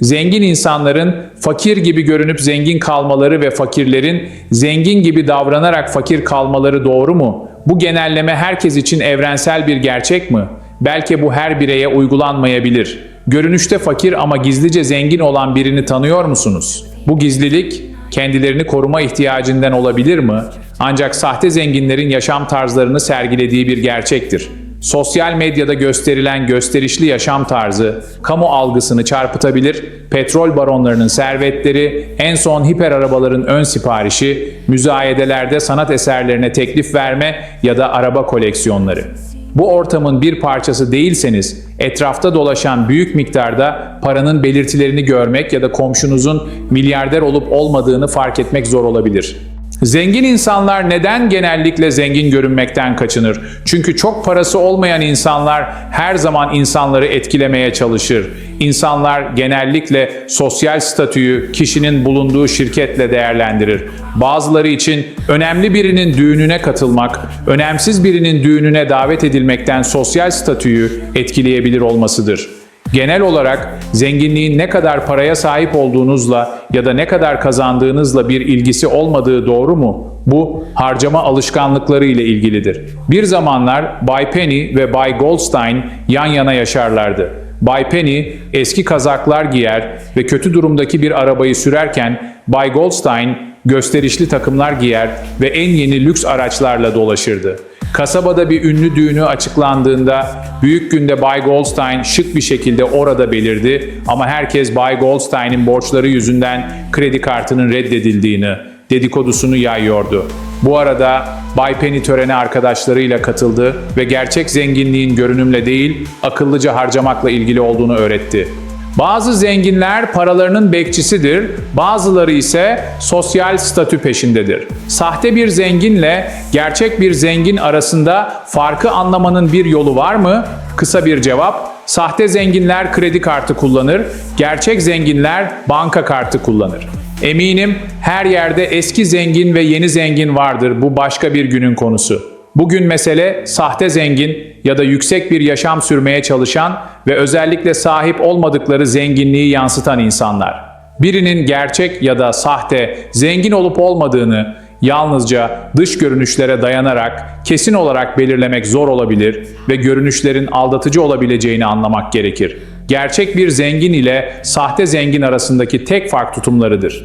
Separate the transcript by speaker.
Speaker 1: Zengin insanların fakir gibi görünüp zengin kalmaları ve fakirlerin zengin gibi davranarak fakir kalmaları doğru mu? Bu genelleme herkes için evrensel bir gerçek mi? Belki bu her bireye uygulanmayabilir. Görünüşte fakir ama gizlice zengin olan birini tanıyor musunuz? Bu gizlilik kendilerini koruma ihtiyacından olabilir mi? Ancak sahte zenginlerin yaşam tarzlarını sergilediği bir gerçektir. Sosyal medyada gösterilen gösterişli yaşam tarzı, kamu algısını çarpıtabilir, petrol baronlarının servetleri, en son hiper arabaların ön siparişi, müzayedelerde sanat eserlerine teklif verme ya da araba koleksiyonları. Bu ortamın bir parçası değilseniz, etrafta dolaşan büyük miktarda paranın belirtilerini görmek ya da komşunuzun milyarder olup olmadığını fark etmek zor olabilir. Zengin insanlar neden genellikle zengin görünmekten kaçınır? Çünkü çok parası olmayan insanlar her zaman insanları etkilemeye çalışır. İnsanlar genellikle sosyal statüyü kişinin bulunduğu şirketle değerlendirir. Bazıları için önemli birinin düğününe katılmak, önemsiz birinin düğününe davet edilmekten sosyal statüyü etkileyebilir olmasıdır. Genel olarak zenginliğin ne kadar paraya sahip olduğunuzla ya da ne kadar kazandığınızla bir ilgisi olmadığı doğru mu? Bu harcama alışkanlıkları ile ilgilidir. Bir zamanlar Bay Penny ve Bay Goldstein yan yana yaşarlardı. Bay Penny eski kazaklar giyer ve kötü durumdaki bir arabayı sürerken Bay Goldstein gösterişli takımlar giyer ve en yeni lüks araçlarla dolaşırdı. Kasabada bir ünlü düğünü açıklandığında büyük günde Bay Goldstein şık bir şekilde orada belirdi ama herkes Bay Goldstein'in borçları yüzünden kredi kartının reddedildiğini, dedikodusunu yayıyordu. Bu arada Bay Penny törene arkadaşlarıyla katıldı ve gerçek zenginliğin görünümle değil, akıllıca harcamakla ilgili olduğunu öğretti. Bazı zenginler paralarının bekçisidir, bazıları ise sosyal statü peşindedir. Sahte bir zenginle gerçek bir zengin arasında farkı anlamanın bir yolu var mı? Kısa bir cevap, sahte zenginler kredi kartı kullanır, gerçek zenginler banka kartı kullanır. Eminim her yerde eski zengin ve yeni zengin vardır, bu başka bir günün konusu. Bugün mesele sahte zengin ya da yüksek bir yaşam sürmeye çalışan ve özellikle sahip olmadıkları zenginliği yansıtan insanlar. Birinin gerçek ya da sahte zengin olup olmadığını yalnızca dış görünüşlere dayanarak kesin olarak belirlemek zor olabilir ve görünüşlerin aldatıcı olabileceğini anlamak gerekir. Gerçek bir zengin ile sahte zengin arasındaki tek fark tutumlarıdır.